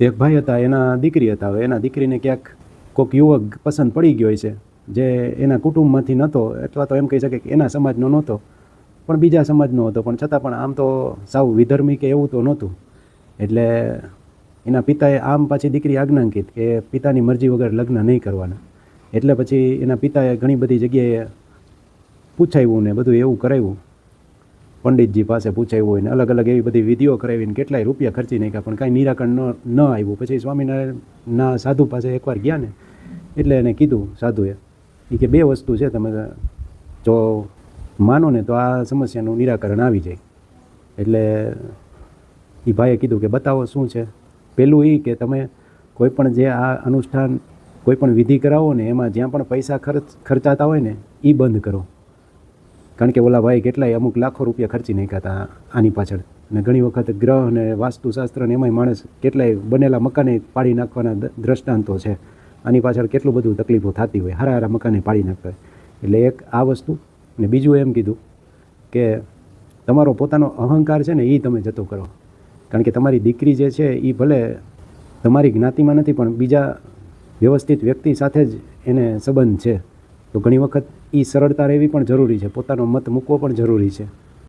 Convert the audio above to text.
એક ભાઈ હતા, એના દીકરી હતા. હવે એના દીકરીને ક્યાંક કોઈક યુવક પસંદ પડી ગયો છે, જે એના કુટુંબમાંથી નહોતો, અથવા તો એમ કહી શકે કે એના સમાજનો નહોતો, પણ બીજા સમાજનો હતો. પણ છતાં પણ આમ તો સાવ વિધર્મી કે એવું તો નહોતું. એટલે એના પિતાએ આમ પાછી દીકરી આજ્ઞાંકિત કે પિતાની મરજી વગર લગ્ન નહીં કરવાના. એટલે પછી એના પિતાએ ઘણી બધી જગ્યાએ પૂછાવ્યું ને બધું એવું કરાવ્યું પંડિતજી પાસે પૂછાયું હોય ને અલગ અલગ એવી બધી વિધિઓ કરાવીને કેટલાય રૂપિયા ખર્ચી નાખ્યા, પણ કાંઈ નિરાકરણ ન ન આવ્યું. પછી સ્વામિનારાયણના સાધુ પાસે એકવાર ગયા ને, એટલે એને કીધું સાધુએ એ કે બે વસ્તુ છે તમે જો માનો ને તો આ સમસ્યાનું નિરાકરણ આવી જાય. એટલે એ ભાઈએ કીધું કે, બતાવો શું છે? પહેલું એ કે, તમે કોઈપણ જે આ અનુષ્ઠાન કોઈપણ વિધિ કરાવો ને, એમાં જ્યાં પણ પૈસા ખર્ચ, ખર્ચાતા હોય ને એ બંધ કરો. કારણ કે ઓલા ભાઈ કેટલાય અમુક લાખો રૂપિયા ખર્ચી નાખ્યા હતા આની પાછળ. અને ઘણી વખત ગ્રહ અને વાસ્તુશાસ્ત્ર અને એમાંય માણસ કેટલાય બનેલા મકાને પાડી નાખવાના દ્રષ્ટાંતો છે. આની પાછળ કેટલું બધું તકલીફો થતી હોય, હારા હારા મકાને પાડી નાખતા એટલે એક આ વસ્તુ, અને બીજું એમ કીધું કે તમારો પોતાનો અહંકાર છે ને એ તમે જતો કરો. કારણ કે તમારી દીકરી જે છે એ ભલે તમારી જ્ઞાતિમાં નથી, પણ બીજા વ્યવસ્થિત વ્યક્તિ સાથે જ એને સંબંધ છે. તો ઘણી વખત એ સરળતા રહેવી પણ જરૂરી છે. પોતાનો મત મૂકવો પણ જરૂરી છે.